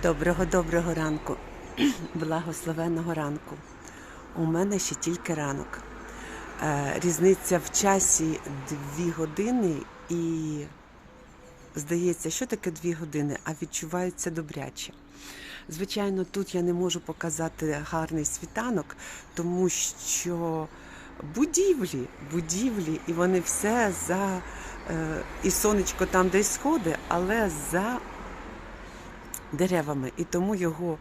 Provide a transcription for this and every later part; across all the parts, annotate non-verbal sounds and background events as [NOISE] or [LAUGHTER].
Доброго доброго ранку, [CLEARS THROAT] благословенного ранку. У мене ще тільки ранок. Е, Різниця в часі дві години, і здається, що таке дві години, а відчувається добряче. Звичайно, тут я не можу показати гарний світанок, тому що будівлі, будівлі, і вони все за е, і сонечко там десь сходить, але за деревами, і тому його,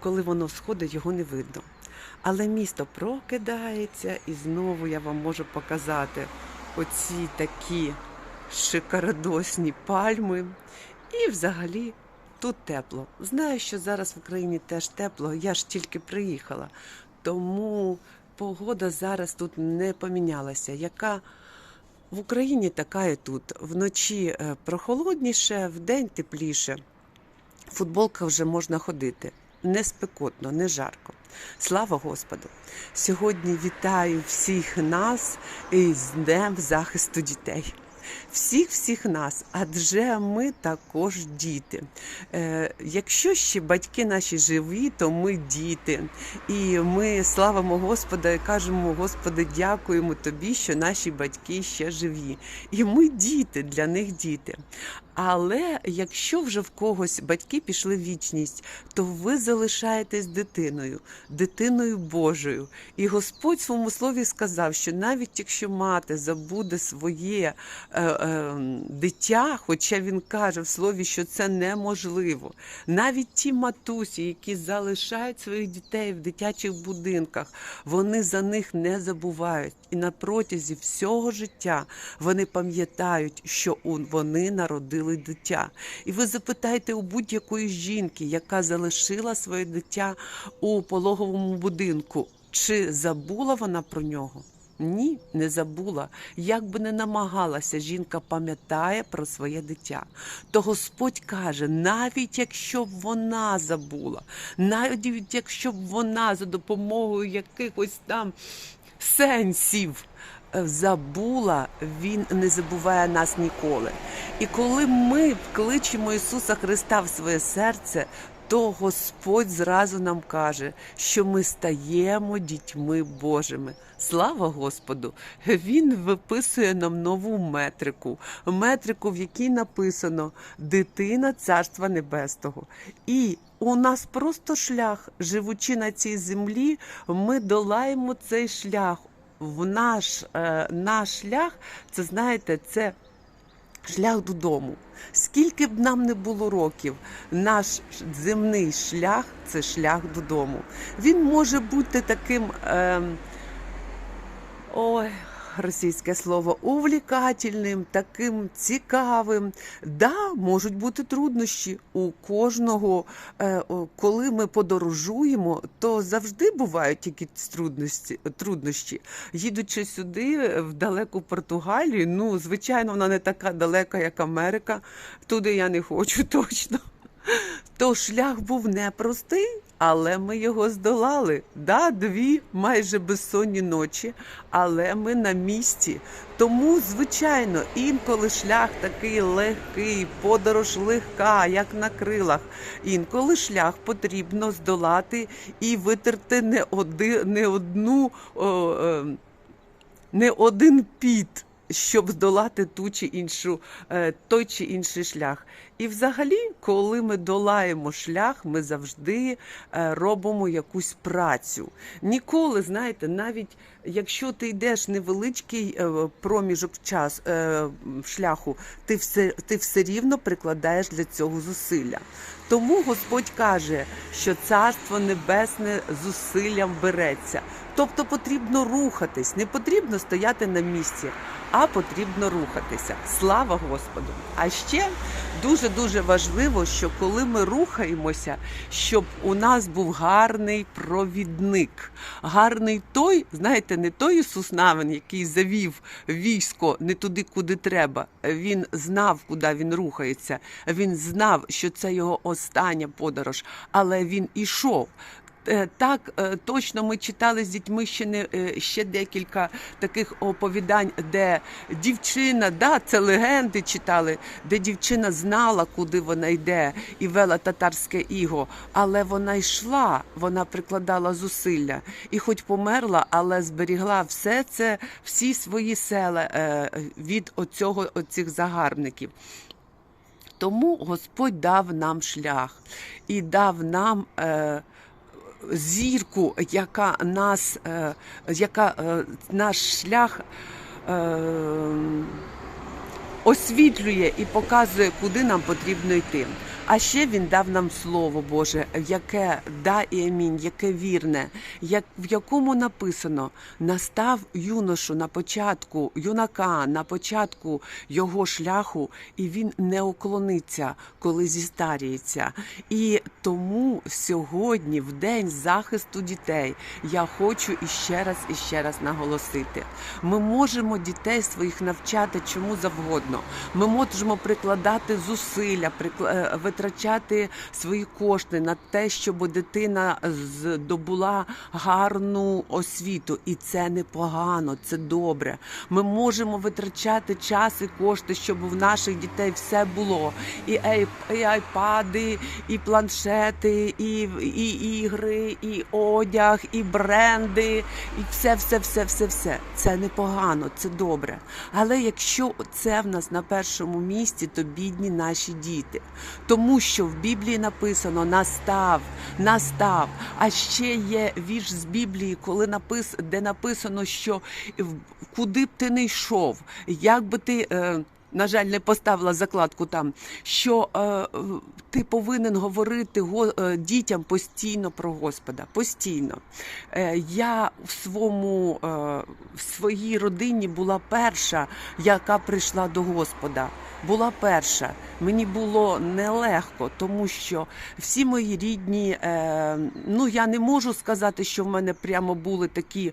коли воно сходить, його не видно. Але місто прокидається, і знову я вам можу показати оці такі шикародосні пальми. І взагалі тут тепло. Знаю, що зараз в Україні теж тепло, я ж тільки приїхала. Тому погода зараз тут не помінялася. Яка в Україні така і тут. Вночі е, прохолодніше, вдень тепліше футболка вже можна ходити. Не спекотно, не жарко. Слава Господу! Сьогодні вітаю всіх нас із Днем захисту дітей. Всіх всіх нас, адже ми також діти. Е, якщо ще батьки наші живі, то ми діти. І ми славимо Господа і кажемо, Господи, дякуємо Тобі, що наші батьки ще живі. І ми діти, для них діти. Але якщо вже в когось батьки пішли в вічність, то ви залишаєтесь дитиною, дитиною Божою. І Господь в своєму слові сказав, що навіть якщо мати забуде своє е, е, дитя, хоча він каже в слові, що це неможливо, навіть ті матусі, які залишають своїх дітей в дитячих будинках, вони за них не забувають. І на протязі всього життя вони пам'ятають, що вони народили дитя. І ви запитайте у будь-якої жінки, яка залишила своє дитя у пологовому будинку, чи забула вона про нього? Ні, не забула. Як би не намагалася, жінка пам'ятає про своє дитя. То Господь каже, навіть якщо б вона забула, навіть якщо б вона за допомогою якихось там сенсів е, забула, він не забуває нас ніколи. І коли ми кличемо Ісуса Христа в своє серце, то Господь зразу нам каже, що ми стаємо дітьми Божими. Слава Господу! Він виписує нам нову метрику, метрику, в якій написано Дитина Царства Небесного. І у нас просто шлях, живучи на цій землі, ми долаємо цей шлях. В наш, е, наш шлях, це знаєте, це шлях додому. Скільки б нам не було років, наш земний шлях це шлях додому. Він може бути таким. Е, ой, російське слово, увлікательним, таким цікавим. Да, можуть бути труднощі у кожного. Е, коли ми подорожуємо, то завжди бувають якісь трудності. труднощі. Їдучи сюди, в далеку Португалію, ну, звичайно, вона не така далека, як Америка. Туди я не хочу [LAUGHS] точно. То шлях був непростий, але ми його здолали. Да, дві майже безсонні ночі, але ми на місці. Тому, звичайно, інколи шлях такий легкий, подорож легка, як на крилах. Інколи шлях потрібно здолати і витерти не, оди, не одну. О, е, не один піт, щоб здолати ту чи іншу, е, той чи інший шлях. І взагалі, коли ми долаємо шлях, ми завжди е, робимо якусь працю. Ніколи, знаєте, навіть якщо ти йдеш невеличкий е, проміжок час е, шляху, ти все, ти все рівно прикладаєш для цього зусилля. Тому Господь каже, що царство небесне зусиллям береться. Тобто потрібно рухатись, не потрібно стояти на місці, а потрібно рухатися. Слава Господу! А ще дуже дуже важливо, що коли ми рухаємося, щоб у нас був гарний провідник, гарний той, знаєте, не той Ісус Навин, який завів військо не туди, куди треба. Він знав, куди він рухається. Він знав, що це його остання подорож, але він ішов. Е, Так, е, точно ми читали з дітьми ще не е, ще декілька таких оповідань, де дівчина, да, це легенди читали, де дівчина знала, куди вона йде, і вела татарське іго, але вона йшла, вона прикладала зусилля, і хоч померла, але зберігла все це, всі свої села від оцього, оцих загарбників. Тому Господь дав нам шлях і дав нам зірку, яка нас, е, яка е, наш шлях е, освітлює і показує, куди нам потрібно йти. А ще він дав нам слово Боже, яке да і амінь, яке вірне, як в якому написано: настав юношу на початку, юнака на початку його шляху, і він не уклониться, коли зістаріється. І тому сьогодні, в день захисту дітей, я хочу іще раз і ще раз наголосити: ми можемо дітей своїх навчати чому завгодно. Ми можемо прикладати зусилля, прикла- е, витрачати свої кошти на те, щоб дитина здобула гарну освіту, і це непогано, це добре. Ми можемо витрачати час і кошти, щоб в наших дітей все було: і, айпади, і планшети, і, і ігри, і одяг, і бренди, і все, все, все, все, все. Це непогано, це добре. Але якщо це в нас на першому місці, то бідні наші діти. Тому що в Біблії написано настав, настав. А ще є вірш з Біблії, коли напис, де написано, що куди б ти не йшов, як би ти. Е, на жаль, не поставила закладку там, що е, ти повинен говорити го, е, дітям постійно про Господа. Постійно. Е, я в своєму е, в своїй родині була перша, яка прийшла до Господа. Була перша. Мені було нелегко, тому що всі мої рідні, е, ну я не можу сказати, що в мене прямо були такі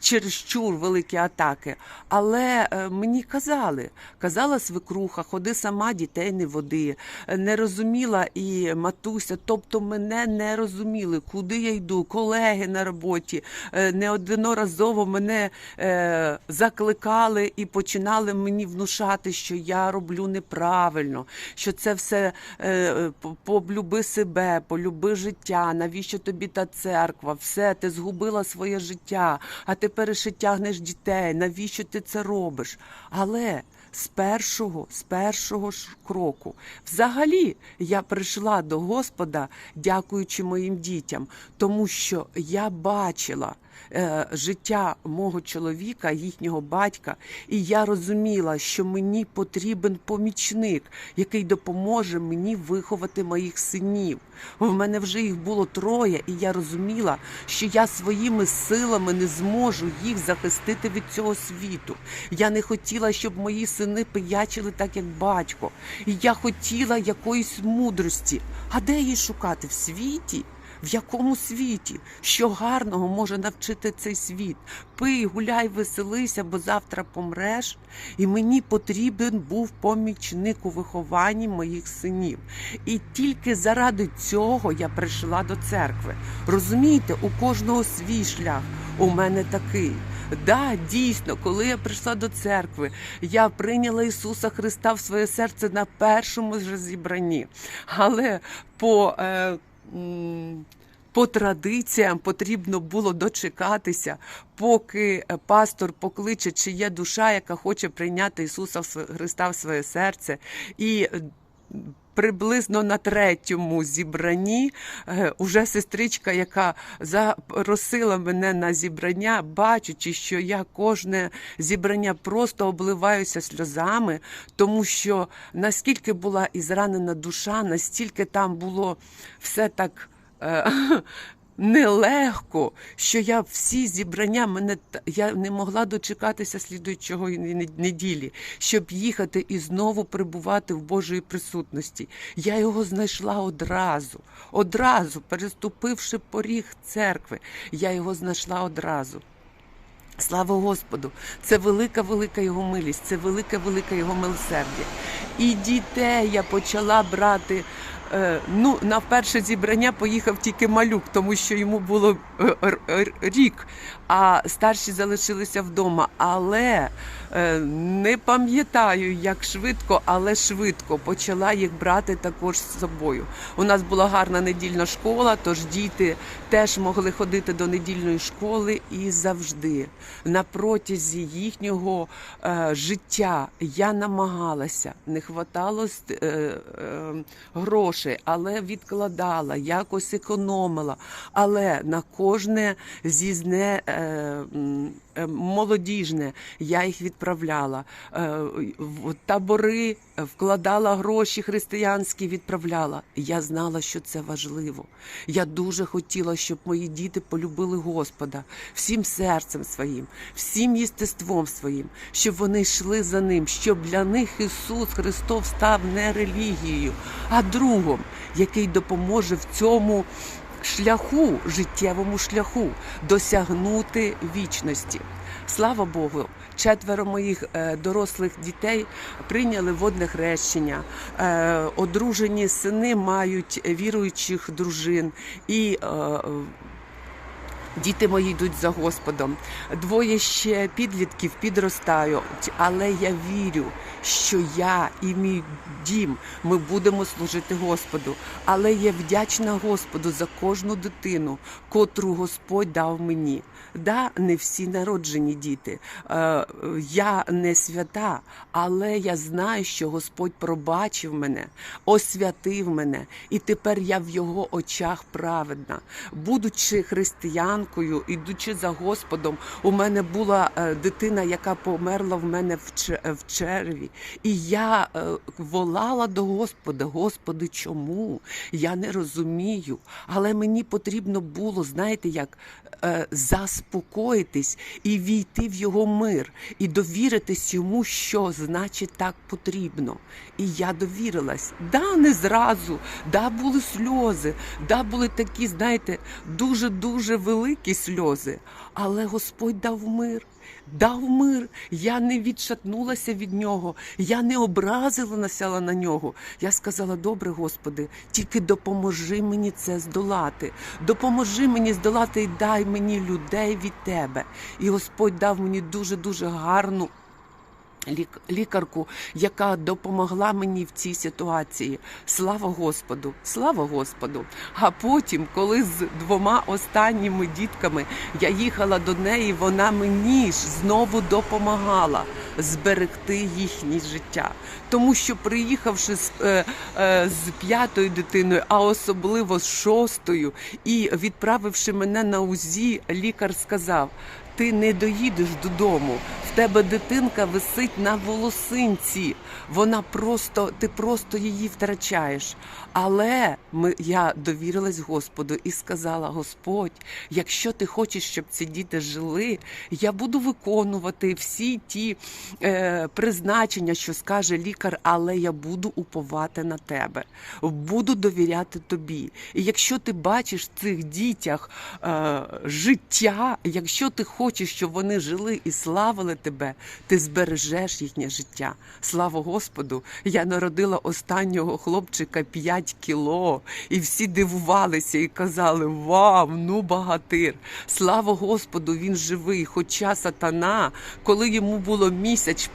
чересчур великі атаки. Але е, мені казали, казала свекруха, ходи сама, дітей не води. Не розуміла і матуся, тобто мене не розуміли, куди я йду, колеги на роботі е, неодноразово мене е, закликали і починали мені внушати, що я роблю неправильно, що це все е, по- полюби себе, полюби життя, навіщо тобі та церква? Все, ти згубила своє життя, а тепер ще тягнеш дітей. Навіщо ти це робиш? Але з першого, з першого ж кроку. Взагалі, я прийшла до Господа, дякуючи моїм дітям, тому що я бачила життя мого чоловіка, їхнього батька, і я розуміла, що мені потрібен помічник, який допоможе мені виховати моїх синів. В мене вже їх було троє, і я розуміла, що я своїми силами не зможу їх захистити від цього світу. Я не хотіла, щоб мої сини пиячили так, як батько. І я хотіла якоїсь мудрості. А де її шукати в світі? В якому світі? Що гарного може навчити цей світ? Пий, гуляй, веселися, бо завтра помреш. І мені потрібен був помічник у вихованні моїх синів. І тільки заради цього я прийшла до церкви. Розумієте, у кожного свій шлях. У мене такий. Да, дійсно, коли я прийшла до церкви, я прийняла Ісуса Христа в своє серце на першому ж зібранні. Але по, е, по традиціям потрібно було дочекатися, поки е, пастор покличе, чи є душа, яка хоче прийняти Ісуса Христа в своє серце. І е, Приблизно на третьому зібранні е, уже сестричка, яка запросила мене на зібрання, бачучи, що я кожне зібрання просто обливаюся сльозами, тому що наскільки була і зранена душа, настільки там було все так. [LAUGHS] Нелегко, що я всі зібрання мене я не могла дочекатися слідуючого неділі, щоб їхати і знову перебувати в Божої присутності. Я його знайшла одразу, одразу, переступивши поріг церкви, я його знайшла одразу. Слава Господу! Це велика, велика його милість, це велика, велика його милосердя. І дітей я почала брати ну, на перше зібрання поїхав тільки малюк, тому що йому було е, рік, а старші залишилися вдома. Але е, не пам'ятаю, як швидко, але швидко почала їх брати також з собою. У нас була гарна недільна школа, тож діти теж могли ходити до недільної школи і завжди на протязі їхнього е, життя я намагалася, не хватало е, е, грошей, але відкладала, якось економила. Але на кожне зізне е, е, молодіжне я їх відправляла. Е, в табори е, вкладала гроші християнські, відправляла. Я знала, що це важливо. Я дуже хотіла, щоб мої діти полюбили Господа всім серцем своїм, всім єстеством своїм, щоб вони йшли за ним, щоб для них Ісус Христос став не релігією, а другом, який допоможе в цьому шляху, життєвому шляху, досягнути вічності. Слава Богу, четверо моїх е, дорослих дітей прийняли водне хрещення. Е, одружені сини мають віруючих дружин і е, Діти мої йдуть за Господом. Двоє ще підлітків підростають, але я вірю, що я і мій дім ми будемо служити Господу. Але я вдячна Господу за кожну дитину, котру Господь дав мені. Да, не всі народжені діти. Е, я не свята, але я знаю, що Господь пробачив мене, освятив мене, і тепер я в його очах праведна. Будучи християнкою, ідучи за Господом, у мене була е, дитина, яка померла в мене в, черві. І я е, волала до Господа, Господи, чому? Я не розумію. Але мені потрібно було, знаєте, як е, заспокоїтись і війти в його мир, і довіритись йому, що значить так потрібно. І я довірилась. Да, не зразу, да, були сльози, да, були такі, знаєте, дуже-дуже великі сльози. Але Господь дав мир. Дав мир, я не відшатнулася від нього, я не образила насяла на нього. Я сказала: добре, Господи, тільки допоможи мені це здолати. Допоможи мені здолати і дай мені людей від тебе. І Господь дав мені дуже дуже гарну. Лік- Лікарку, яка допомогла мені в цій ситуації. Слава Господу! Слава Господу! А потім, коли з двома останніми дітками я їхала до неї, вона мені ж знову допомагала зберегти їхнє життя. Тому що приїхавши з, е, е, з п'ятою дитиною, а особливо з шостою, і відправивши мене на УЗІ, лікар сказав: ти не доїдеш додому. В тебе дитинка висить на волосинці. Вона просто, ти просто її втрачаєш. Але ми, я довірилась Господу і сказала: Господь, якщо ти хочеш, щоб ці діти жили, я буду виконувати всі ті е, призначення, що скаже лікар, але я буду уповати на тебе, буду довіряти тобі. І якщо ти бачиш в цих дітях е, життя, якщо ти хочеш, щоб вони жили і славили тебе, ти збережеш їхнє життя. Слава Господу! Я народила останнього хлопчика 5 кіло, і всі дивувалися і казали: Вау, ну багатир! Слава Господу, він живий. Хоча сатана, коли йому було місяць,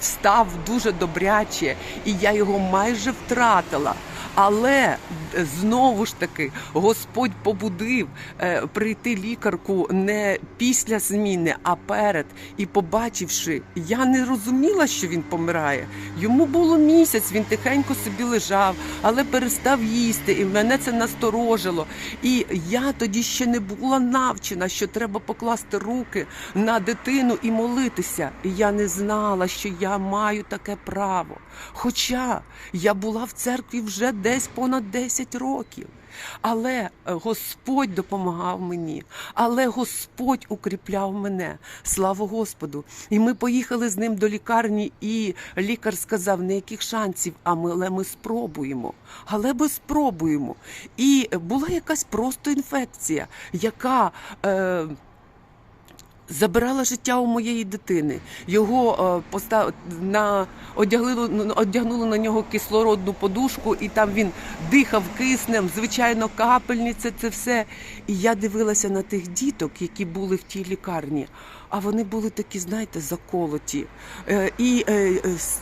став дуже добряче, і я його майже втратила. Але е, знову ж таки Господь побудив е, прийти лікарку не після зміни, а перед. І побачивши, я не розуміла, що він помирає. Йому було місяць, він тихенько собі лежав, але перестав їсти, і мене це насторожило. І я тоді ще не була навчена, що треба покласти руки на дитину і молитися. І я не знала, що я маю таке право. Хоча я була в церкві вже десь понад 10 років. Але е, Господь допомагав мені, але Господь укріпляв мене. Слава Господу! І ми поїхали з ним до лікарні, і лікар сказав, ніяких шансів, а ми, але ми спробуємо. Але ми спробуємо. І була якась просто інфекція, яка. Е, забирала життя у моєї дитини. Його е, постав... на... одягли... ну, одягнули на нього кислородну подушку, і там він дихав киснем, звичайно, капельниця, це все. І я дивилася на тих діток, які були в тій лікарні. А вони були такі, знаєте, заколоті. Е, і е,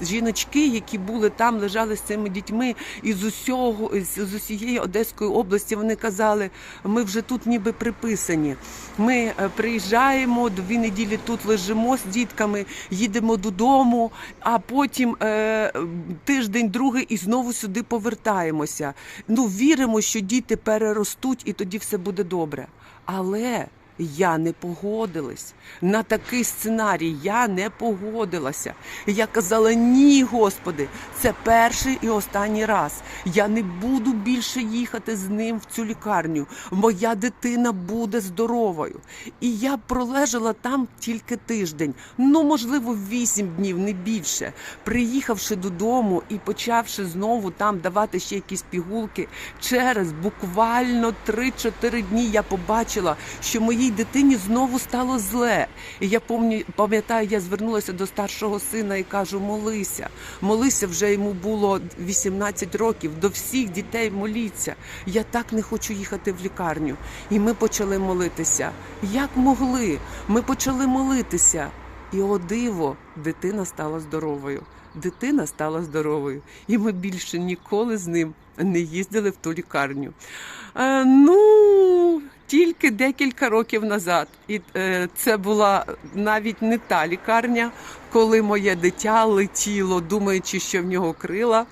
жіночки, які були там, лежали з цими дітьми із усього, з, з усієї Одеської області, вони казали, ми вже тут ніби приписані. Ми приїжджаємо, дві неділі тут лежимо з дітками, їдемо додому, а потім е, тиждень, другий і знову сюди повертаємося. Ну, віримо, що діти переростуть і тоді все буде добре. Але я не погодилась на такий сценарій. Я не погодилася. Я казала: ні, Господи, це перший і останній раз. Я не буду більше їхати з ним в цю лікарню. Моя дитина буде здоровою. І я пролежала там тільки тиждень, ну можливо, вісім днів, не більше. Приїхавши додому і почавши знову там давати ще якісь пігулки, через буквально 3-4 дні я побачила, що моїй дитині знову стало зле. І я пам'ятаю, я звернулася до старшого сина і кажу: молися, молися, вже йому було 18 років. До всіх дітей моліться. Я так не хочу їхати в лікарню. І ми почали молитися. Як могли? Ми почали молитися. І о диво, дитина стала здоровою. Дитина стала здоровою, і ми більше ніколи з ним не їздили в ту лікарню. Е, ну, тільки декілька років назад. І е, це була навіть не та лікарня, коли моє дитя летіло, думаючи, що в нього крила.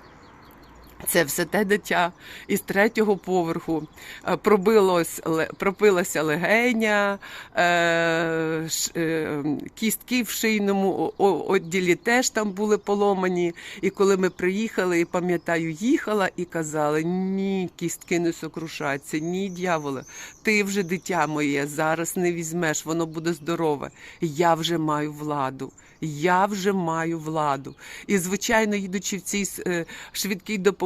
Це все те дитя із третього поверху е, пробилось, ле- легеня, е, е, кістки в шийному відділі теж там були поломані. І коли ми приїхали, і пам'ятаю, їхала і казали: ні, кістки не сокрушаться, ні, дьяволе, ти вже дитя моє зараз не візьмеш, воно буде здорове. Я вже маю владу. Я вже маю владу. І, звичайно, їдучи в цій швидкій допомозі,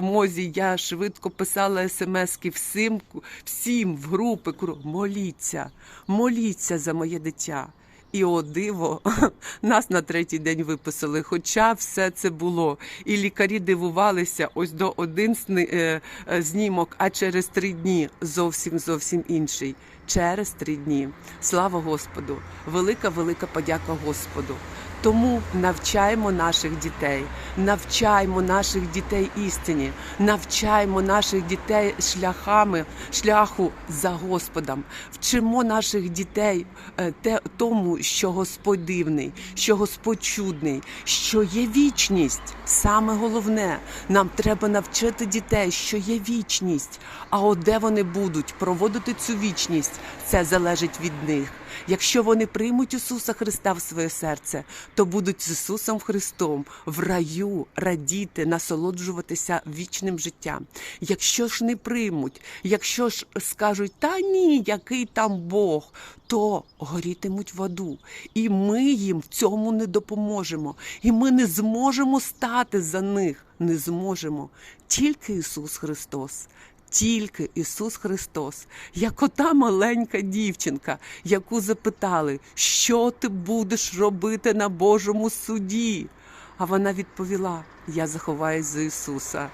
я швидко писала смски всім, всім в групи, моліться, моліться за моє дитя. І о диво, [LAUGHS] нас на третій день виписали. Хоча все це було. І лікарі дивувалися ось до один е, е, знімок, а через три дні зовсім зовсім інший. Через три дні. Слава Господу! Велика, велика подяка Господу. Тому навчаємо наших дітей, навчаємо наших дітей істині, навчаємо наших дітей шляхами, шляху за Господом. Вчимо наших дітей е, те, тому, що Господь дивний, що Господь чудний, що є вічність. Саме головне, нам треба навчити дітей, що є вічність. А от де вони будуть проводити цю вічність, це залежить від них. Якщо вони приймуть Ісуса Христа в своє серце, то будуть з Ісусом Христом в раю радіти, насолоджуватися вічним життям. Якщо ж не приймуть, якщо ж скажуть, та ні, який там Бог, то горітимуть в аду. І ми їм в цьому не допоможемо. І ми не зможемо стати за них. Не зможемо. Тільки Ісус Христос. Тільки Ісус Христос, як ота маленька дівчинка, яку запитали, що ти будеш робити на Божому суді. А вона відповіла: Я заховаюсь за Ісуса.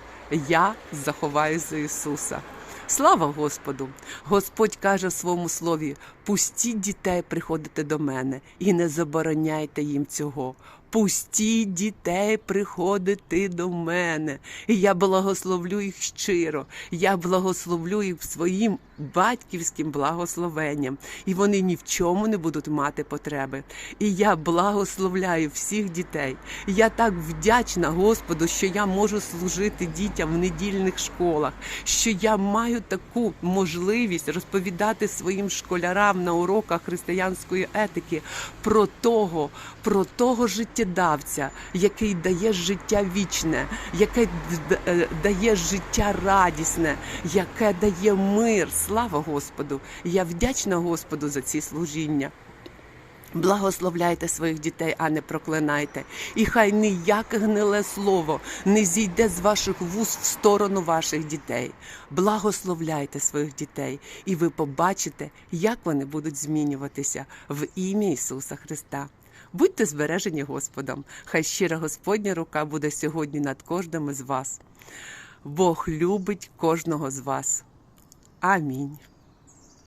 Я заховаюсь за Ісуса. Слава Господу! Господь каже в своєму слові: пустіть дітей приходити до мене і не забороняйте їм цього. Пустіть дітей приходити до мене. І я благословлю їх щиро. Я благословлю їх своїм батьківським благословенням. І вони ні в чому не будуть мати потреби. І я благословляю всіх дітей. Я так вдячна Господу, що я можу служити дітям в недільних школах, що я маю таку можливість розповідати своїм школярам на уроках християнської етики про того, про того життєдавця, який дає життя вічне, яке е, дає життя радісне, яке дає мир. Слава Господу! Я вдячна Господу за ці служіння. Благословляйте своїх дітей, а не проклинайте. І хай ніяке гниле слово не зійде з ваших вуст в сторону ваших дітей. Благословляйте своїх дітей, і ви побачите, як вони будуть змінюватися в ім'я Ісуса Христа. Будьте збережені Господом. Хай щира Господня рука буде сьогодні над кожним із вас. Бог любить кожного з вас. Амінь.